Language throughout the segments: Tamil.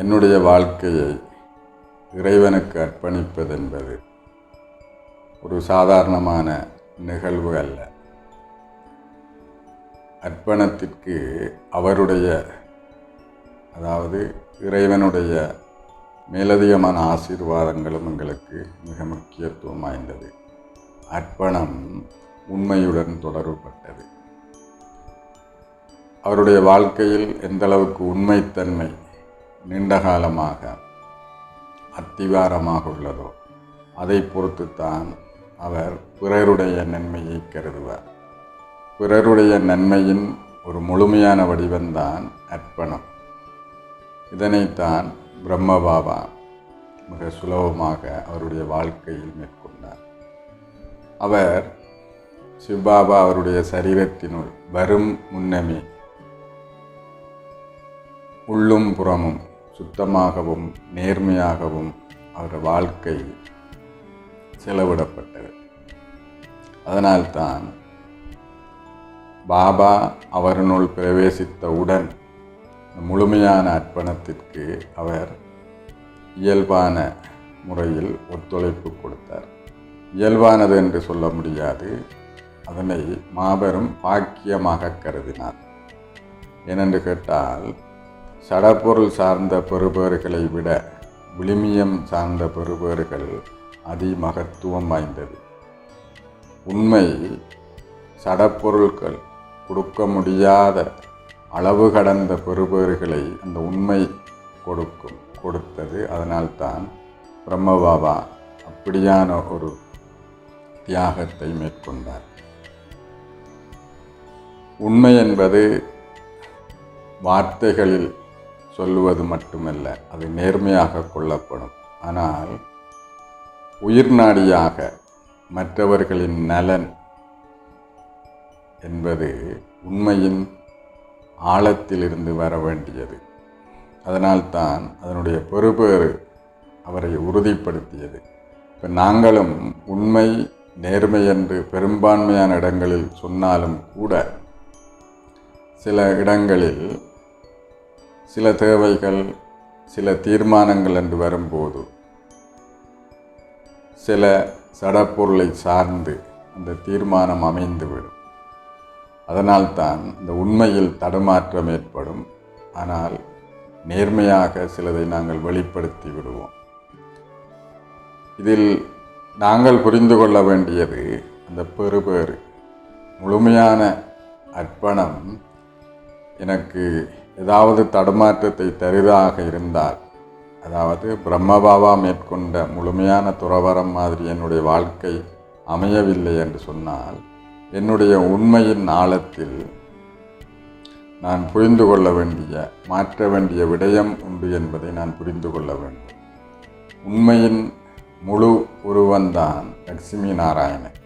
என்னுடைய வாழ்க்கையை இறைவனுக்கு அர்ப்பணிப்பதென்பது ஒரு சாதாரணமான நிகழ்வு அல்ல. அர்ப்பணத்திற்கு அவருடைய அதாவது இறைவனுடைய மேலதிகமான ஆசீர்வாதங்களும் எங்களுக்கு மிக முக்கியத்துவம் வாய்ந்தது. அர்ப்பணம் உண்மையுடன் தொடர்புபட்டது. அவருடைய வாழ்க்கையில் எந்தளவுக்கு உண்மைத்தன்மை நீண்ட காலமாக அத்திவாரமாக உள்ளதோ அதை பொறுத்துத்தான் அவர் பிறருடைய நன்மையை கருதுவார். பிறருடைய நன்மையின் ஒரு முழுமையான வடிவம்தான் அர்ப்பணம். இதனைத்தான் பிரம்மபாபா மிக சுலபமாக அவருடைய வாழ்க்கையில் மேற்கொண்டார். அவர் சிவ்பாபா அவருடைய சரீரத்தினுள் வரும் முன்னமே உள்ளும் புறமும் சுத்தமாகவும் நேர்மையாகவும் அவர் வாழ்க்கை செலவிடப்பட்டது. அதனால்தான் பாபா அவரினுள் பிரவேசித்தவுடன் முழுமையான அர்ப்பணத்திற்கு அவர் இயல்பான முறையில் ஒத்துழைப்பு கொடுத்தார். இயல்பானது என்று சொல்ல முடியாது. அதனை மாபெரும் பாக்கியமாக கருதினார். ஏனென்று கேட்டால் சடப்பொருள் சார்ந்த பெறுபேறுகளை விட விளிமியம் சார்ந்த பெறுபேறுகள் அதிமகத்துவம் வாய்ந்தது. உண்மை சடப்பொருட்கள் கொடுக்க முடியாத அளவு கடந்த பெறுபேறுகளை அந்த உண்மை கொடுக்கும் கொடுத்தது. அதனால்தான் பிரம்மபாபா அப்படியான ஒரு தியாகத்தை மேற்கொண்டார். உண்மை என்பது வார்த்தைகளில் சொல்லுவது மட்டுமல்ல அது நேர்மையாக கொள்ளப்படும். ஆனால் உயிர்நாடியாக மற்றவர்களின் நலன் என்பது உண்மையின் ஆழத்திலிருந்து வர வேண்டியது. அதனால்தான் அதனுடைய பெறுபேறு அவரை உறுதிப்படுத்தியது. இப்போ நாங்களும் உண்மை நேர்மை என்று பெரும்பான்மையான இடங்களில் சொன்னாலும் கூட சில இடங்களில் சில தேவைகள் சில தீர்மானங்கள் என்று வரும்போது சில சடப்பொருளை சார்ந்து அந்த தீர்மானம் அமைந்துவிடும். அதனால்தான் இந்த உண்மையில் தடுமாற்றம் ஏற்படும். ஆனால் நேர்மையாக சிலதை நாங்கள் வெளிப்படுத்தி விடுவோம். இதில் நாங்கள் புரிந்து கொள்ள வேண்டியது அந்த பெறுபேறு முழுமையான அர்ப்பணம் எனக்கு ஏதாவது தடுமாற்றத்தை தருதாக இருந்தால் அதாவது பிரம்மபாபா மேற்கொண்ட முழுமையான துறவரம் மாதிரி என்னுடைய வாழ்க்கை அமையவில்லை என்று சொன்னால் என்னுடைய உண்மையின் ஆழத்தில் நான் புரிந்து கொள்ள வேண்டிய மாற்ற வேண்டிய விடயம் உண்டு என்பதை நான் புரிந்து கொள்ள வேண்டும். உண்மையின் முழு உருவந்தான் லக்ஷ்மி நாராயணன்.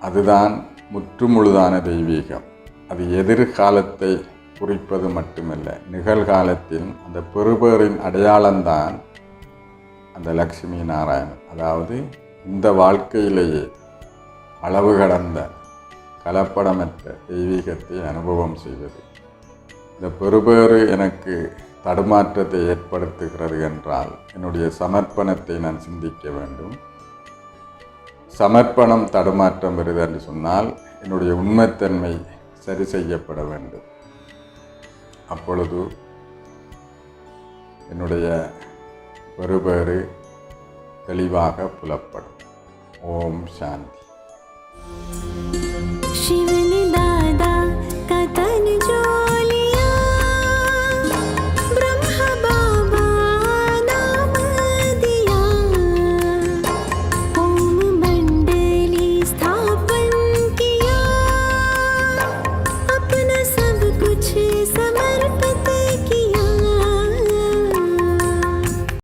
அதுதான் முற்றுமுழுதான தெய்வீகம். அது எதிர்காலத்தை குறிப்பது மட்டுமல்ல. நிகழ்காலத்தில் அந்த பெறுபேரின் அடையாளம்தான் அந்த லக்ஷ்மி நாராயணன். அதாவது இந்த வாழ்க்கையிலேயே அளவு கடந்த கலப்படமற்ற தெய்வீகத்தை அனுபவம் செய்வது இந்த பெறுபேறு எனக்கு தடுமாற்றத்தை ஏற்படுத்துகிறது என்றால் என்னுடைய சமர்ப்பணத்தை நான் சிந்திக்க வேண்டும். சமர்ப்பணம் தடுமாற்றம் வருது என்று சொன்னால் என்னுடைய உண்மைத்தன்மை சரி செய்யப்பட வேண்டும். அப்பொழுது என்னுடைய பெறுபேறு தெளிவாக புலப்படும். ஓம் சாந்தி.